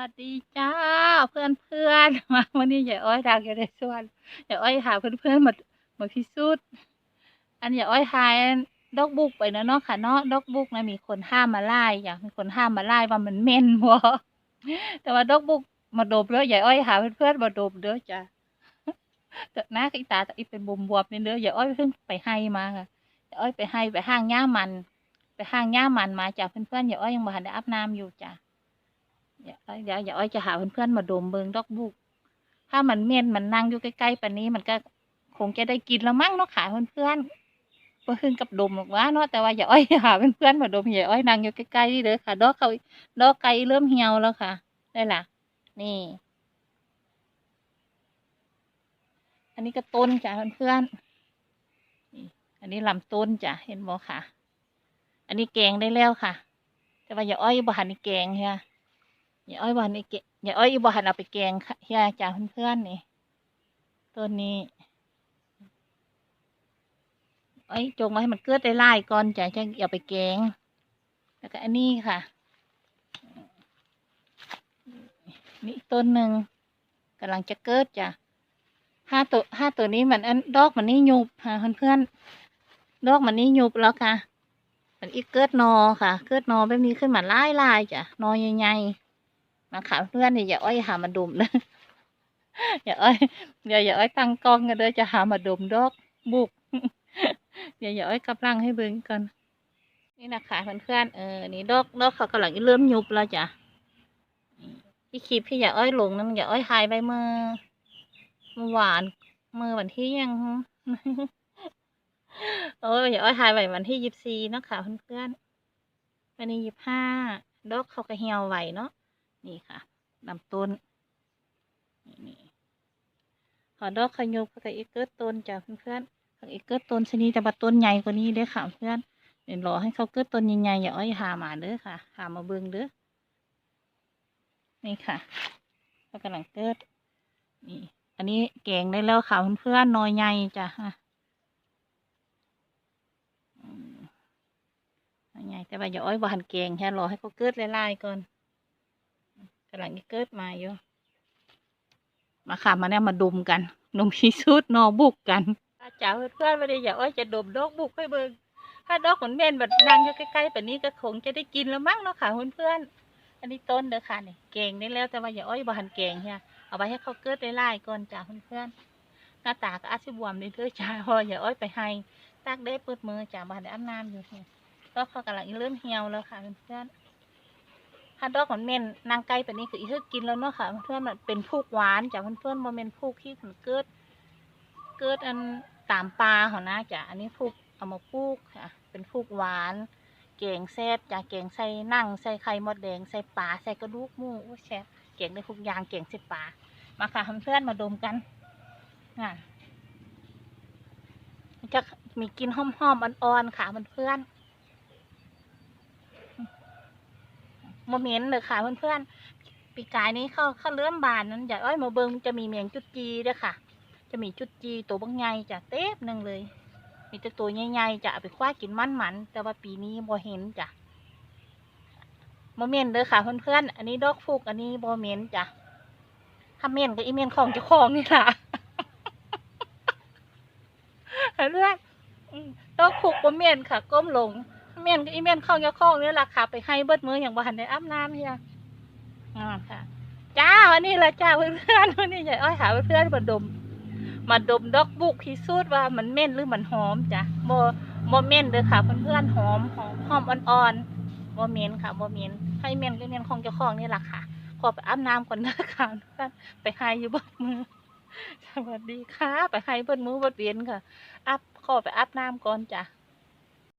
วัสดีจ้าเพื่อนเพื่อนมาวันนี้ยายอ้อยดังอยู่ในสวนยายอ้อยหาเพื่อนเพื่อนมามาพิสูจน์อันยายอ้อยหายดอกบุกไปนะเนาะค่ะเนาะดอกบุกนะมีคนห้ามมาไล่อย่างมีคนห้ามมาไล่ว่ามันเม็นบ่แต่ว่าดอกบุกมาดมแล้วยายอ้อยหาเพื่อนเพื่อนมาดมเด้อจ้ะแต่หน้าอีตาแต่อีเป็นบวมบวมๆนี่เด้อยายอ้อยเพิ่งไปให้มาค่ะยายอ้อยไปให้ไปห้างหญ้ามัน ไปห้างหญ้ามันมาจากเพื่อนเพื่อนๆยายอ้อยยังบ่ทันได้อาบน้ำอยู่จ้ะ เดี๋ยวเดี๋ยวอย่าอ้อยจะหาเพื่อนๆมาดมเบิงดอกบุก ถ้ามันเม่นมันนั่งอยู่ใกล้ๆปานนี้มันก็คงจะได้กินแล้วมั้งเนาะขาเพื่อนๆเพื่อนกับดมหรอกว่าเนาะแต่ว่าอย่าอ้อยหาเพื่อนๆมาดมอย่าอ้อยนั่งอยู่ใกล้ๆนี่เลยค่ะ ดอกเขาดอกไก่เริ่มเหี่ยวแล้วค่ะได้ล่ะ นี่ อันนี้ก็ต้นจ้ะเพื่อนๆนี่อันนี้ลำต้นจ้ะเห็นบ่ค่ะ อันนี้แกงได้แล้วค่ะ แต่ว่าอย่าอ้อยบ่หันนี่แกงค่ะ อย่าอ้อยบานนี่เกะอย่าอ้อยอีบานเอาไปแกงค่ะเฮียจ้าเพื่อนๆนี่ต้นนี้อ้อยจงไว้ให้มันเกิดได้ไล่ก่อนจ้ะจะอย่าไปแกง แล้วก็อันนี้ค่ะ นี่ต้นหนึ่งกำลังจะเกิดจ้ะห้าตัวห้าตัวนี้มันอันดอกมันนี่ยุบค่ะเพื่อนๆดอกมันนี่ยุบแล้วค่ะ มันอีกเกิดนอค่ะ เกิดนอแบบนี้ขึ้นมาไล่ไล่จ้ะนอใหญ่ๆ มาค่ะเพื่อนเนี่ยอย่าอ้อยหามาดมนะอย่าอ้อยเดี๋ยวอย่าอ้อยตั้งกล้องกันเลยจะหามาดมดอกบุกเดี๋ยวอย่าอ้อยกำลังให้เบิ่งก่อนนี่นะคะเพื่อนๆเออนี่ดอกดอกเขากำลังเริ่มยุบแล้วจ้ะพี่คลิปพี่อย่าอ้อยลงนั่นอย่าอ้อยหายไปเมื่อเมื่อวานเมื่อวันที่ยังโอ้ยอย่าอ้อยหายไปวันที่ยี่สิบสี่เนาะคะเพื่อนๆวันนี้ยี่สิบห้าดอกเขาก็เหี่ยวไหวเนาะ นี่ค่ะลำต้นนี่นี่หอดอกขยุกกับอีกเกิดต้นจ้ะเพื่อนๆกับอีกเกิดต้นชนิดจะบัดต้นใหญ่กว่านี้เด้อค่ะเพื่อนเดี๋ยวรอให้เขาเกิดต้นใหญ่ๆอย่าอ้อยหามาเด้อค่ะ หามาเบิ่งเด้อนี่ค่ะเขากำลังเกิดนี่ อันนี้แกงได้แล้วค่ะเพื่อนๆหนอยใหญ่จ้ะฮะอืมหน่อยใหญ่แต่ว่าอย่าอ้อยบานแกงแค่รอให้เขาเกิดไล่ๆก่อน กำลังเกิดมาอยู่ มาค่ะมาเนี่ยมาดมกันนมพิสูจน์นอบุกกันจ้าเพื่อนๆวันนี้อย่าอ้อยจะดมดอกบุกให้เบิ่งถ้าดอกขนเม่นแบบนั่งอยู่ใกล้ๆแบบนี้ก็คงจะได้กินแล้วมั้งเนาะค่ะเพื่อนๆอันนี้ต้นเด้อค่ะนี่แกงได้แล้วแต่ว่าอย่าอ้อยบานแกงเฮียเอาไว้ให้เขาเกิดได้ไล่ก่อนจ้าเพื่อนๆหน้าตาก็อาจสิบวมนิดเด้อจ้าพออย่าอ้อยไปให้ตากได้เปิดมือจ้าบานได้อาบน้ำอยู่เนี่ยก็เขากำลังเริ่มเหี่ยวแล้วค่ะเพื่อนๆ ถ้าดอกมันเม่นนางไก่แบบนี้คืออีเธอกินแล้วเนาะค่ะเพื่อนมันเป็นพูกหวานจากเพื่อนๆโมเมนต์พูกที่มันเกิด เกิดอันตามปลาเขานะจ้ะอันนี้พูกเอามาพูกค่ะ เป็นพูกหวานแกงแซ่บจ้ะแกงใส่นั่งใส่ไข่มดแดงใส่ปลาใส่กระดูกหมูโอ้แซ่บแกงได้ทุกอย่างแกงใส่ปลามาค่ะเพื่อนมาดมกันอะจะมีกินหอมๆอ่อนๆค่ะเพื่อนๆ มเมนต์เลยค่ะเพื่อนๆปีกายนี้เข้าเข้าเลื่อมบานนั้นอยาอ้อยมาเบิงจะมีเมียงจุดจีด้วยค่ะ จะมีจุดจีตัวบางใหญ่จะเต็มหนึ่งเลย มีแต่ตัวใหญ่ๆจะเอาไปคว้ากินมันมันแต่ว่าปีนี้บ่เห็นจ้ะโมเมนต์เลยค่ะเพื่อนๆอันนี้ดอกฟูกอันนี้โมเมนต์จ้ะถ้าเมนกับอีเมนของเจ้าของนี่ล่ะเพื่อนดอกฟูกโมเมนต์ค่ะ ก้มลง เมียนก็อีเมียนเข้าเงี้ยข้องนี่แหละค่ะไปให้เบิดมืออย่างบ้านในอาบน้ำเนี่ยอ่าค่ะจ้าวันนี้ละจ้าเพื่อนๆวันนี้ยายอ้อยหาเพื่อนๆมาดม มาดมดอกบุกพิสูจน์ว่ามันเม่นหรือมันหอมจ้ะโมโมเม่นเด้อค่ะเพื่อนๆหอมหอมหอมอ่อนๆโมเมนค่ะโมเมนให้เมนก็เมียนของเจ้าของนี่แหละค่ะขอไปอาบน้ำก่อนนะค่ะเพื่อนไปให้อยู่เบิดมือสวัสดีค่ะ ไปให้เบิดมือเบิดเวียนค่ะอัพขอไปอาบน้ำก่อนจ้ะ